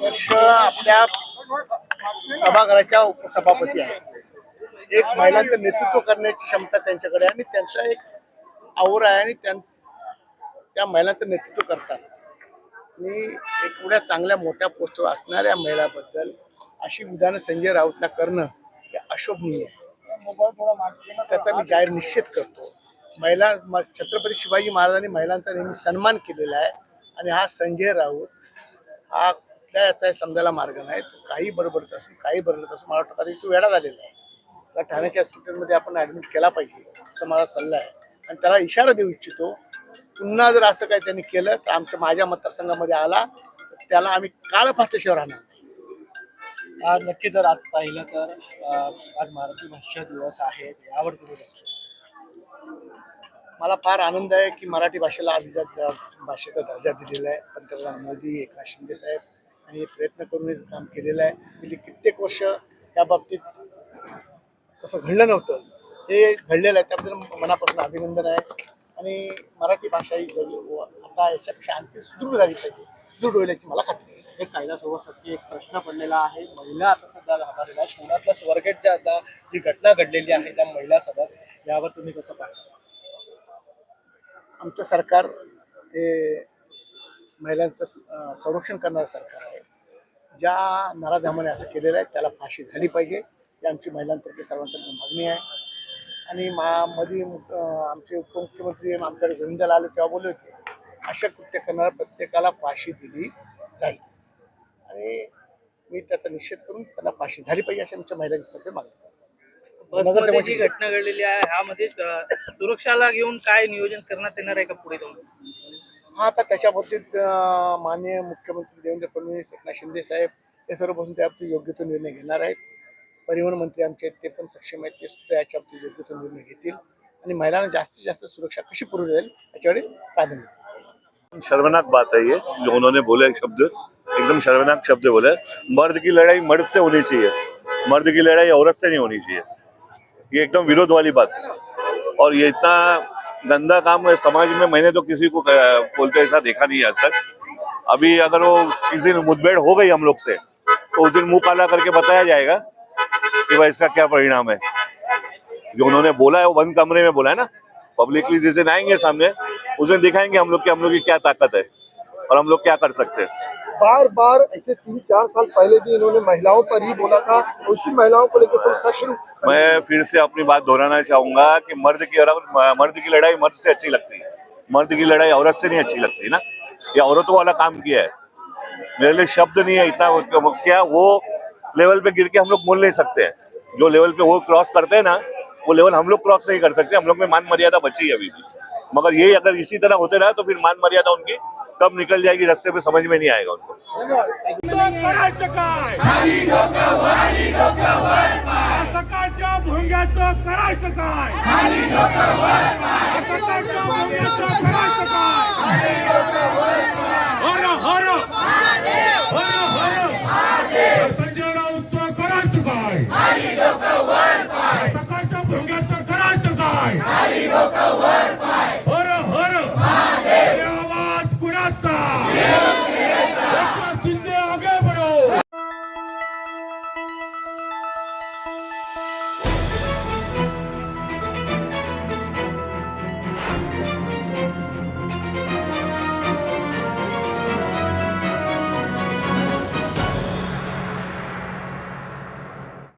वर्ष आपल्या सभागृहाच्या उपसभापती आहेत. एक महिलांचं नेतृत्व करण्याची क्षमता त्यांच्याकडे आणि त्यांचा एक आवर आहे आणि त्यां त्या महिलांचं नेतृत्व करतात. मी एवढ्या चांगल्या मोठ्या पोस्टवर असणाऱ्या महिलाबद्दल अशी विधानं संजय राऊतला करणं हे अशोभनीय आहे. त्याचा मी जाहीर निश्चित करतो. महिला म- छत्रपती शिवाजी महाराजांनी महिलांचा नेहमी सन्मान केलेला आहे. आणि हा संजय राऊत हा कुठल्या याचा समजायला मार्ग नाही. तो काही बडबडत असून काही बदलत असून मला वाटतं कधी तो वेळा झालेला आहे. त्या ठाण्याच्या हॉस्पिटलमध्ये आपण ऍडमिट केला पाहिजे असं मला सल्ला आहे. आणि त्याला इशारा देऊ इच्छितो पुन्हा जर असं काही त्यांनी केलं तर आमच्या माझ्या मतदारसंघामध्ये आला तर त्याला आम्ही काळ फातशीवर राहणार आज नक्की जर आज पाहिलं तर आज मराठी भाषा दिवस आहे यावर तुम्ही मला फार आनंद आहे की मराठी भाषेला अभिजात भाषेचा दर्जा दिलेला आहे. पंतप्रधान मोदी एकनाथ शिंदे साहेब आणि हे प्रयत्न करून हे काम केलेलं आहे. गेली कित्येक वर्ष या बाबतीत तसं घडलं नव्हतं. हे घडलेलं आहे त्याबद्दल मनापासून अभिनंदन आहे. आणि मराठी भाषा ही जग आता याच्यापेक्षा आणखी सुदृढ झाली पाहिजे सुदृढ होईल याची मला खात्री आहे. एक कायद्यासोबत एक प्रश्न पडलेला आहे. महिला आता सध्या घाबरलेल्या आहेत. पुण्यातल्या स्वर्गेटच्या आता जी घटना घडलेली आहे त्या महिला यावर तुम्ही कसं पाहता? आमचं सरकार हे महिलांचं संरक्षण करणारं सरकार आहे. ज्या नराधमाने असं केलेलं आहे त्याला फाशी झाली पाहिजे. ही आमची महिलांतर्फे सर्वांतर्फे मागणी आहे. आणि मा मध्ये आमचे उपमुख्यमंत्री आमच्याकडे गोविंदाला आले तेव्हा बोलले होते अशा कृत्य करणाऱ्या प्रत्येकाला फाशी दिली जाईल. आणि मी त्याचा निषेध करून त्यांना फाशी झाली पाहिजे अशी आमच्या महिलांतर्फे मागणी. बसमध्ये जी घटना घडलेली आहे ह्यामध्ये सुरक्षाला घेऊन काय नियोजन करण्यात येणार आहे का पुढे जाऊन? हा आता त्याच्या बाबतीत माननीय मुख्यमंत्री देवेंद्र फडणवीस एकनाथ शिंदे साहेब हे सर्व बसून त्या बाबतीत योग्य तो निर्णय घेणार आहेत. परिवहन मंत्री आमचे ते पण सक्षम आहेत ते सुद्धा याच्या बाबतीत योग्य तो निर्णय घेतील. आणि महिलांना जास्तीत जास्त सुरक्षा कशी पुरवली जाईल याच्याकडे प्राधान्य शर्मनाक बात है ये जो उन्होंने बोले शब्द एकदम शर्मनाक शब्द बोले. मर्द की लड़ाई मर्द से होनी चाहिए मर्द की लड़ाई औरत से नहीं होनी चाहिए. ये एकदम विरोध वाली बात. और ये इतना गंदा काम समाज में मैंने तो किसी को बोलते ऐसा देखा नहीं आज तक। अभी अगर वो किसी दिन मुठभेड़ हो गई हम लोग से तो उस दिन मुँह काला करके बताया जाएगा कि भाई इसका क्या परिणाम है। जो उन्होंने बोला है, वो बंद कमरे में बोला है ना। पब्लिकली जिस दिन आएँगे सामने, उस दिन दिखाएँगे हम लोग की हम लोग की क्या ताकत है और हम लोग क्या कर सकते हैं। बार बार ऐसे तीन चार साल पहले भी इन्होंने महिलाओं पर ही बोला था, उसी महिलाओं को लेकर शुरू मैं फिर से अपनी बात दोहराना चाहूँगा कि मर्द की मर्द की लड़ाई मर्द से अच्छी लगती है। मर्द की लड़ाई औरत से नहीं अच्छी लगती ना। ये औरतों वाला काम किया है। मेरे लिए शब्द नहीं है इतना क्या वो लेवल पे गिर के हम लोग बोल नहीं सकते हैं। जो लेवल पे वो क्रॉस करते हैं ना, वो लेवल हम लोग क्रॉस नहीं कर सकते, हम लोग में मान मर्यादा बची है अभी भी। मगर ये अगर इसी तरह होते रहा तो फिर मान मर्यादा उनकी कब निकल जाएगी रास्ते पे समझ में नहीं आएगा उनको। सकाळच्या करायचं काय